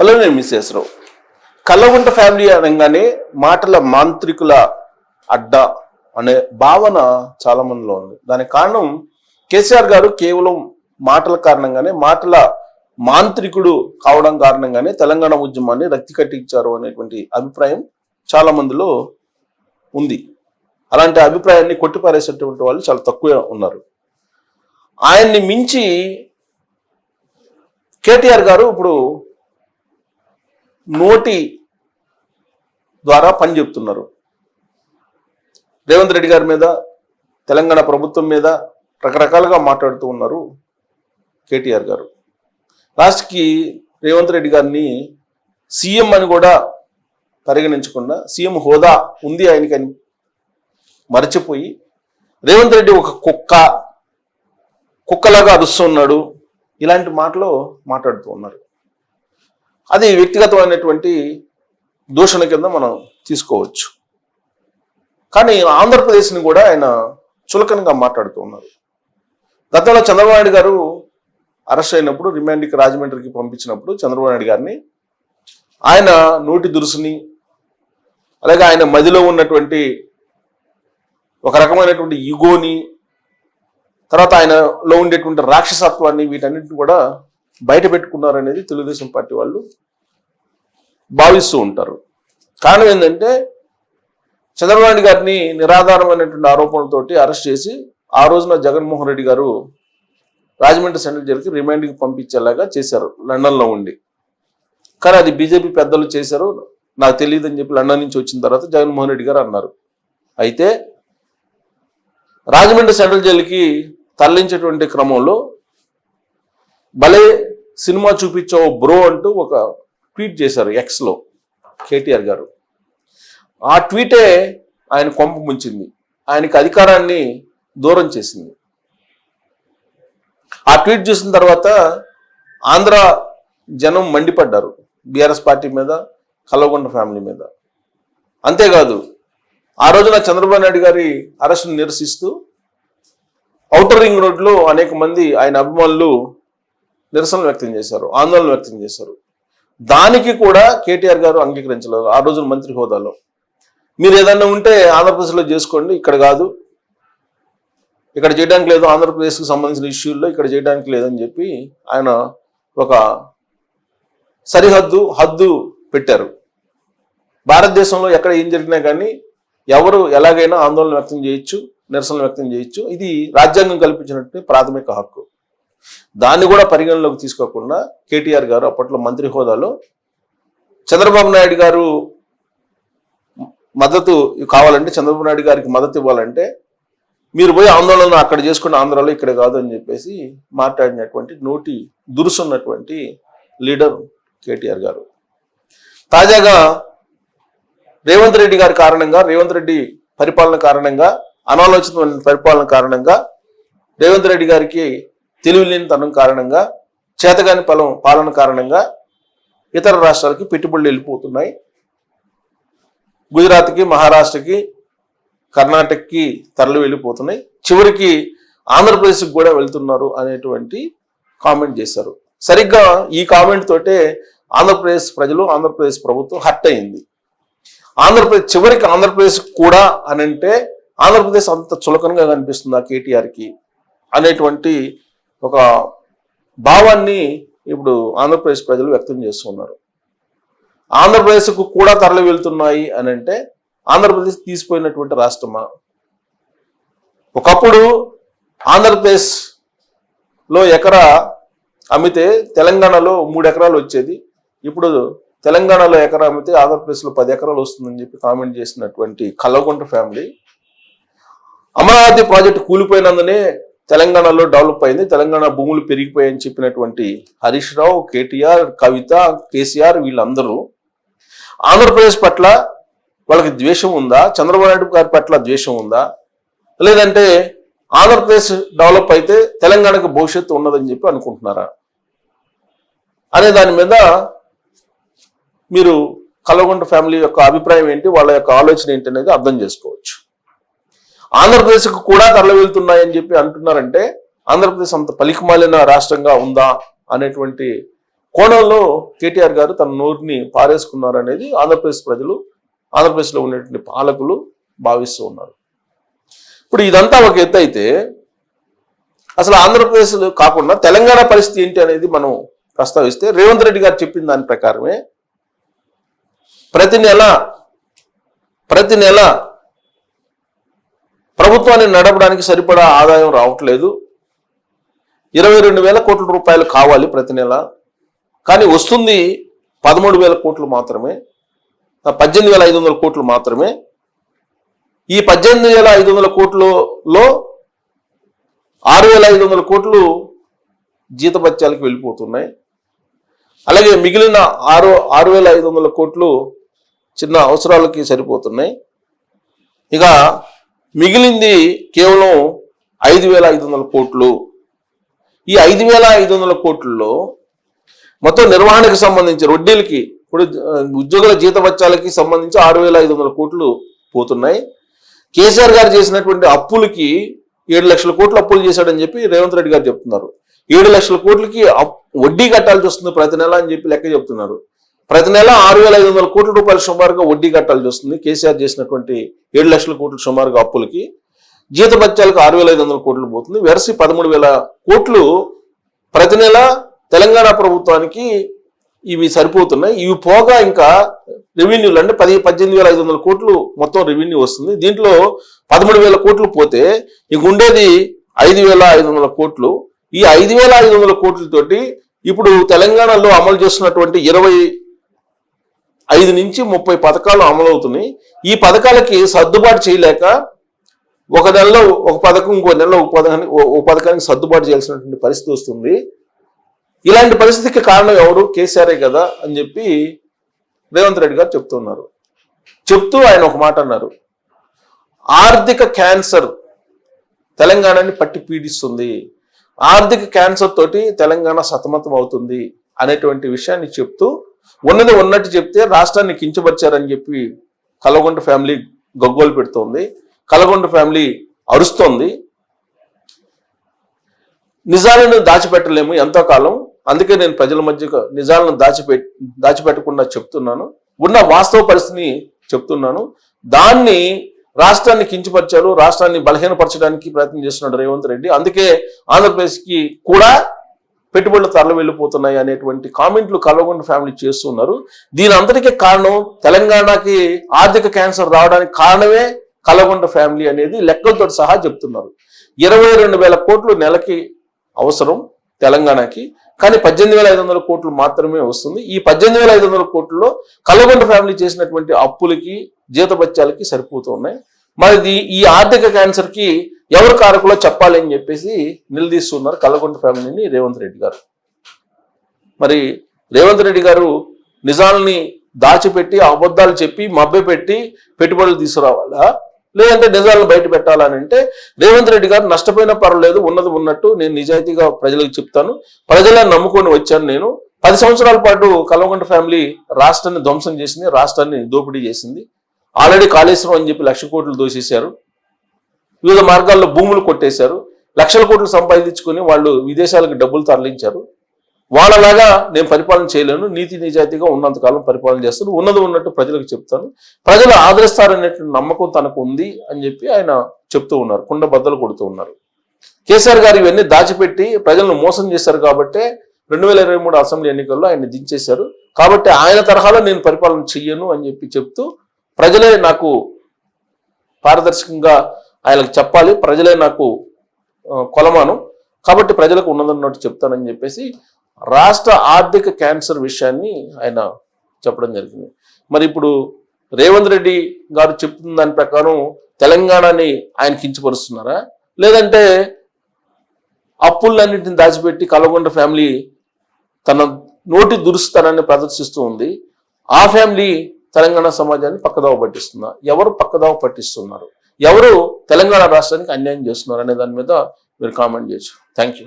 Hello నేను missus రావు Kallagunta family అనగానే మాటల మాంత్రికుల అడ్డ అనే భావన చాలా మందిలో ఉంది. దానికి కారణం కేసీఆర్ గారు కేవలం మాటల కారణంగానే మాటల మాంత్రికుడు కావడం కారణంగానే తెలంగాణ ఉద్యమాన్ని రక్తి కట్టించారు అనేటువంటి అభిప్రాయం చాలా మందిలో ఉంది. అలాంటి అభిప్రాయాన్ని కొట్టిపారేసేటువంటి వాళ్ళు చాలా తక్కువ ఉన్నారు. ఆయన్ని మించి కేటీఆర్ గారు ఇప్పుడు నోటి ద్వారా పని చెప్తున్నారు. రేవంత్ రెడ్డి గారి మీద తెలంగాణ ప్రభుత్వం మీద రకరకాలుగా మాట్లాడుతూ ఉన్నారు కేటీఆర్ గారు. లాస్ట్కి రేవంత్ రెడ్డి గారిని సీఎం అని కూడా పరిగణించకుండా సీఎం హోదా ఉంది ఆయనకని మరచిపోయి రేవంత్ రెడ్డి ఒక కుక్క కుక్కలాగా అరుస్తున్నాడు ఇలాంటి మాటలు మాట్లాడుతూ ఉన్నారు. అది వ్యక్తిగతమైనటువంటి దూషణ కింద మనం తీసుకోవచ్చు. కానీ ఆంధ్రప్రదేశ్ని కూడా ఆయన చులకనగా మాట్లాడుతూ ఉన్నారు. గతంలో చంద్రబాబు నాయుడు గారు అరెస్ట్ అయినప్పుడు రిమాండ్కి రాజమండ్రికి పంపించినప్పుడు చంద్రబాబు నాయుడు గారిని ఆయన నోటి దురుసుని అలాగే ఆయన మదిలో ఉన్నటువంటి ఒక రకమైనటువంటి ఈగోని తర్వాత ఆయనలో ఉండేటువంటి రాక్షసత్వాన్ని వీటన్నిటిని కూడా బయట పెట్టుకున్నారనేది తెలుగుదేశం పార్టీ వాళ్ళు భావిస్తూ ఉంటారు. కారణం ఏంటంటే చంద్రబాబు గారిని నిరాధారమైనటువంటి ఆరోపణలతోటి అరెస్ట్ చేసి ఆ రోజున జగన్మోహన్ రెడ్డి గారు రాజమండ్రి సెంట్రల్ జైలుకి రిమాండ్కి పంపించేలాగా చేశారు లండన్లో ఉండి. కానీ అది బీజేపీ పెద్దలు చేశారు నాకు తెలియదు అని చెప్పి లండన్ నుంచి వచ్చిన తర్వాత జగన్మోహన్ రెడ్డి గారు అన్నారు. అయితే రాజమండ్రి సెంట్రల్ జైలుకి తరలించేటువంటి క్రమంలో భలే సినిమా చూపించావు బ్రో అంటూ ఒక ట్వీట్ చేశారు ఎక్స్లో కేటీఆర్ గారు. ఆ ట్వీటే ఆయన కొంప ముంచింది. ఆయనకి అధికారాన్ని దూరం చేసింది. ఆ ట్వీట్ చూసిన తర్వాత ఆంధ్ర జనం మండిపడ్డారు బీఆర్ఎస్ పార్టీ మీద కల్వగొండ ఫ్యామిలీ మీద. అంతేకాదు ఆ రోజున చంద్రబాబు నాయుడు గారి అరెస్టును నిరసిస్తూ ఔటర్ రింగ్ రోడ్లో అనేక మంది ఆయన అభిమానులు నిరసన వ్యక్తం చేశారు ఆందోళన వ్యక్తం చేశారు. దానికి కూడా కేటీఆర్ గారు అంగీకరించలేదు ఆ రోజున మంత్రి హోదాలో. మీరు ఏదన్నా ఉంటే ఆంధ్రప్రదేశ్లో చేసుకోండి ఇక్కడ కాదు. ఇక్కడ చేయడానికి లేదు ఆంధ్రప్రదేశ్కి సంబంధించిన ఇష్యూల్లో ఇక్కడ చేయడానికి లేదని చెప్పి ఆయన ఒక సరిహద్దు హద్దు పెట్టారు. భారతదేశంలో ఎక్కడ ఏం జరిగినా కానీ ఎవరు ఎలాగైనా ఆందోళన వ్యక్తం చేయొచ్చు నిరసన వ్యక్తం చేయొచ్చు. ఇది రాజ్యాంగం కల్పించినట్టు ప్రాథమిక హక్కు. దాన్ని కూడా పరిగణలోకి తీసుకోకుండా కేటీఆర్ గారు అప్పట్లో మంత్రి హోదాలో చంద్రబాబు నాయుడు గారు మద్దతు కావాలంటే చంద్రబాబు నాయుడు గారికి మద్దతు ఇవ్వాలంటే మీరు పోయి ఆందోళన అక్కడ చేసుకున్న ఆంధ్రాలో ఇక్కడ కాదు అని చెప్పేసి మాట్లాడినటువంటి నోటి దురుసున్నటువంటి లీడర్ కేటీఆర్ గారు. తాజాగా రేవంత్ రెడ్డి గారి కారణంగా రేవంత్ రెడ్డి పరిపాలన కారణంగా అనాలోచితమైన పరిపాలన కారణంగా రేవంత్ రెడ్డి గారికి తెలివిలేనితనం కారణంగా చేతగాని పొలం పాలన కారణంగా ఇతర రాష్ట్రాలకి పెట్టుబడులు వెళ్ళిపోతున్నాయి. గుజరాత్కి మహారాష్ట్రకి కర్ణాటకకి తరలి వెళ్ళిపోతున్నాయి. చివరికి ఆంధ్రప్రదేశ్కి కూడా వెళ్తున్నారు అనేటువంటి కామెంట్ చేశారు. సరిగ్గా ఈ కామెంట్ తోటే ఆంధ్రప్రదేశ్ ప్రజలు ఆంధ్రప్రదేశ్ ప్రభుత్వం హర్ట్ అయింది. ఆంధ్రప్రదేశ్ చివరికి ఆంధ్రప్రదేశ్ కూడా అని అంటే ఆంధ్రప్రదేశ్ అంత చులకనగా కనిపిస్తుంది ఆ కేటీఆర్కి అనేటువంటి ఒక భావాన్ని ఇప్పుడు ఆంధ్రప్రదేశ్ ప్రజలు వ్యక్తం చేస్తున్నారు. ఆంధ్రప్రదేశ్కు కూడా తరలి వెళ్తున్నాయి అని అంటే ఆంధ్రప్రదేశ్ తీసిపోయినటువంటి రాష్ట్రమా? ఒకప్పుడు ఆంధ్రప్రదేశ్లో ఎకరా అమ్మితే తెలంగాణలో మూడు ఎకరాలు వచ్చేది. ఇప్పుడు తెలంగాణలో ఎకరా అమ్మితే ఆంధ్రప్రదేశ్లో పది ఎకరాలు వస్తుందని చెప్పి కామెంట్ చేసినటువంటి కల్లగుంట ఫ్యామిలీ అమరావతి ప్రాజెక్టు కూలిపోయినందునే తెలంగాణలో డెవలప్ అయింది. తెలంగాణ భూములు పెరిగిపోయాయని చెప్పినటువంటి హరీష్ రావు కేటీఆర్ కవిత కేసీఆర్ వీళ్ళందరూ ఆంధ్రప్రదేశ్ పట్ల వాళ్ళకి ద్వేషం ఉందా? చంద్రబాబు నాయుడు గారి పట్ల ద్వేషం ఉందా? లేదంటే ఆంధ్రప్రదేశ్ డెవలప్ అయితే తెలంగాణకు భవిష్యత్తు ఉన్నదని చెప్పి అనుకుంటున్నారా? అనే దాని మీద మీరు కల్వగుంట ఫ్యామిలీ యొక్క అభిప్రాయం ఏంటి? వాళ్ళ యొక్క ఆలోచన ఏంటి అనేది అర్థం చేసుకోవచ్చు. ఆంధ్రప్రదేశ్కు కూడా తరలి వెళ్తున్నాయని చెప్పి అంటున్నారంటే ఆంధ్రప్రదేశ్ అంత పలికిమాలిన రాష్ట్రంగా ఉందా అనేటువంటి కోణంలో కేటీఆర్ గారు తన నోరుని పారేసుకున్నారు అనేది ఆంధ్రప్రదేశ్ ప్రజలు ఆంధ్రప్రదేశ్లో ఉన్నటువంటి పాలకులు భావిస్తూ ఉన్నారు. ఇప్పుడు ఇదంతా ఒక ఎత్తు అయితే అసలు ఆంధ్రప్రదేశ్ కాకుండా తెలంగాణ పరిస్థితి ఏంటి అనేది మనం ప్రస్తావిస్తే రేవంత్ రెడ్డి గారు చెప్పిన దాని ప్రకారమే ప్రతి నెల ప్రతి నెల ప్రభుత్వాన్ని నడపడానికి సరిపడా ఆదాయం రావట్లేదు. ఇరవై రెండు వేల కోట్ల రూపాయలు కావాలి ప్రతి నెల. కానీ వస్తుంది పదమూడు వేల కోట్లు మాత్రమే. పద్దెనిమిది వేల ఐదు వందల కోట్లు మాత్రమే. ఈ పద్దెనిమిది వేల ఐదు వందల కోట్లలో ఆరు వేల ఐదు వందల కోట్లు జీతభత్యాలకు వెళ్ళిపోతున్నాయి. అలాగే మిగిలిన ఆరు ఆరు వేల ఐదు వందల కోట్లు చిన్న అవసరాలకి సరిపోతున్నాయి. ఇక మిగిలింది కేవలం ఐదు వేల ఐదు వందల కోట్లు. ఈ ఐదు వేల ఐదు వందల కోట్లలో మొత్తం నిర్వహణకు సంబంధించి వడ్డీలకి ఇప్పుడు ఉద్యోగుల జీతభత్యాలకి సంబంధించి ఆరు వేల ఐదు వందల కోట్లు పోతున్నాయి. కేసీఆర్ గారు చేసినటువంటి అప్పులకి ఏడు లక్షల కోట్లు అప్పులు చేశాడని చెప్పి రేవంత్ రెడ్డి గారు చెప్తున్నారు. ఏడు లక్షల కోట్లకి అప్- వడ్డీ కట్టాల్సి వస్తుంది ప్రతి నెల అని చెప్పి లెక్క చెప్తున్నారు. ప్రతి నెల ఆరు వేల ఐదు వందల కోట్ల రూపాయలు సుమారుగా వడ్డీ కట్టాల్సి వస్తుంది. కేసీఆర్ చేసినటువంటి ఏడు లక్షల కోట్లు సుమారుగా అప్పులకి జీతభత్యాలకు ఆరు వేల ఐదు వందల కోట్లు పోతుంది. వెరసి పదమూడు వేల కోట్లు ప్రతి నెల తెలంగాణ ప్రభుత్వానికి ఇవి సరిపోతున్నాయి. ఇవి పోగా ఇంకా రెవెన్యూలు అంటే పది పద్దెనిమిది వేల ఐదు వందల కోట్లు మొత్తం రెవెన్యూ వస్తుంది. దీంట్లో పదమూడు వేల కోట్లు పోతే ఇక ఉండేది ఐదు వేల ఐదు వందల కోట్లు. ఈ ఐదు వేల ఐదు వందల కోట్లతోటి ఇప్పుడు తెలంగాణలో అమలు చేస్తున్నటువంటి ఇరవై ఐదు నుంచి ముప్పై పథకాలు అమలు అవుతున్నాయి ఈ పథకాలకి సర్దుబాటు చేయలేక ఒక నెలలో ఒక పథకం ఇంకో నెలలో ఒక పథకానికి ఒక పథకానికి సర్దుబాటు చేయాల్సినటువంటి పరిస్థితి వస్తుంది. ఇలాంటి పరిస్థితికి కారణం ఎవరు? కేసీఆరే కదా అని చెప్పి రేవంత్ రెడ్డి గారు చెప్తున్నారు. చెప్తూ ఆయన ఒక మాట అన్నారు. ఆర్థిక క్యాన్సర్ తెలంగాణని పట్టి పీడిస్తుంది. ఆర్థిక క్యాన్సర్ తోటి తెలంగాణ సతమతం అవుతుంది అనేటువంటి విషయాన్ని చెప్తూ ఉన్నది ఉన్నట్టు చెప్తే రాష్ట్రాన్ని కించపరిచారని చెప్పి కలగొండ ఫ్యామిలీ గగ్గోలు పెడుతోంది. కలగొండ ఫ్యామిలీ అరుస్తోంది. నిజాలను దాచిపెట్టలేము ఎంతో కాలం అందుకే నేను ప్రజల మధ్య నిజాలను దాచిపె దాచిపెట్టకుండా చెప్తున్నాను. ఉన్న వాస్తవ పరిస్థితిని చెప్తున్నాను. దాన్ని రాష్ట్రాన్ని కించపరిచారు రాష్ట్రాన్ని బలహీనపరచడానికి ప్రయత్నం చేస్తున్నాడు రేవంత్ రెడ్డి. అందుకే ఆంధ్రప్రదేశ్కి కూడా పెట్టుబడులు తరలి వెళ్ళిపోతున్నాయి అనేటువంటి కామెంట్లు కలవగొండ ఫ్యామిలీ చేస్తున్నారు. దీని అంతటికీ కారణం తెలంగాణకి ఆర్థిక క్యాన్సర్ రావడానికి కారణమే కలగొండ ఫ్యామిలీ అనేది లెక్కలతో సహా చెప్తున్నారు. ఇరవై రెండు వేల కోట్లు నెలకి అవసరం తెలంగాణకి కానీ పద్దెనిమిది వేల ఐదు వందల కోట్లు మాత్రమే వస్తుంది. ఈ పద్దెనిమిది వేల ఐదు వందల కోట్లలో కల్లగొండ ఫ్యామిలీ చేసినటువంటి అప్పులకి జీతభత్యాలకి సరిపోతూ ఉన్నాయి. మరి ఈ ఆర్థిక క్యాన్సర్కి ఎవరు కారకులో చెప్పాలి అని చెప్పేసి నిలదీస్తున్నారు కల్లగొండ ఫ్యామిలీని రేవంత్ రెడ్డి గారు. మరి రేవంత్ రెడ్డి గారు నిజాలని దాచిపెట్టి అబద్ధాలు చెప్పి మభ్యపెట్టి పెట్టుబడులు తీసుకురావాలా? లేదంటే నిజాలను బయట పెట్టాలని అంటే రేవంత్ రెడ్డి గారు నష్టపోయినా పర్వాలేదు ఉన్నది ఉన్నట్టు నేను నిజాయితీగా ప్రజలకు చెప్తాను. ప్రజలను నమ్ముకొని వచ్చాను నేను. పది సంవత్సరాల పాటు కల్వకుంట ఫ్యామిలీ రాష్ట్రాన్ని ధ్వంసం చేసింది రాష్ట్రాన్ని దోపిడీ చేసింది. ఆల్రెడీ కాళేశ్వరం అని చెప్పి లక్ష కోట్లు దోషేశారు వివిధ మార్గాల్లో భూములు కొట్టేశారు. లక్షల కోట్లు సంపాదించుకొని వాళ్ళు విదేశాలకు డబ్బులు తరలించారు. వాళ్ళలాగా నేను పరిపాలన చేయలేను నీతి నిజాయితీగా ఉన్నంతకాలం పరిపాలన చేస్తాను. ఉన్నది ఉన్నట్టు ప్రజలకు చెప్తాను. ప్రజలు ఆదరిస్తారనేటువంటి నమ్మకం తనకు ఉంది అని చెప్పి ఆయన చెప్తూ ఉన్నారు కుండ బద్దలు కొడుతూ ఉన్నారు. కేసీఆర్ గారు ఇవన్నీ దాచిపెట్టి ప్రజలను మోసం చేశారు కాబట్టి రెండు వేల ఇరవై మూడు అసెంబ్లీ ఎన్నికల్లో ఆయన దించేశారు. కాబట్టి ఆయన తరహాలో నేను పరిపాలన చెయ్యను అని చెప్పి చెప్తూ ప్రజలే నాకు పారదర్శకంగా ఆయనకు చెప్పాలి ప్రజలే నాకు కొలమాను కొలమానం. కాబట్టి ప్రజలకు ఉన్నదన్నట్టు చెప్తానని చెప్పేసి రాష్ట్ర ఆర్థిక క్యాన్సర్ విషయాన్ని ఆయన చెప్పడం జరిగింది. మరి ఇప్పుడు రేవంత్ రెడ్డి గారు చెప్తున్న దాని ప్రకారం తెలంగాణని ఆయన కించపరుస్తున్నారా? లేదంటే అప్పులన్నింటిని దాచిపెట్టి కలగొండ ఫ్యామిలీ తన నోటి దురుస్తానాన్ని ప్రదర్శిస్తూ ఉంది. ఆ ఫ్యామిలీ తెలంగాణ సమాజాన్ని పక్కదావ పట్టిస్తుందా? ఎవరు పక్కదావ పట్టిస్తున్నారు? ఎవరు తెలంగాణ రాష్ట్రానికి అన్యాయం చేస్తున్నారు అనే దాని మీద మీరు కామెంట్ చేయొచ్చు. Thank you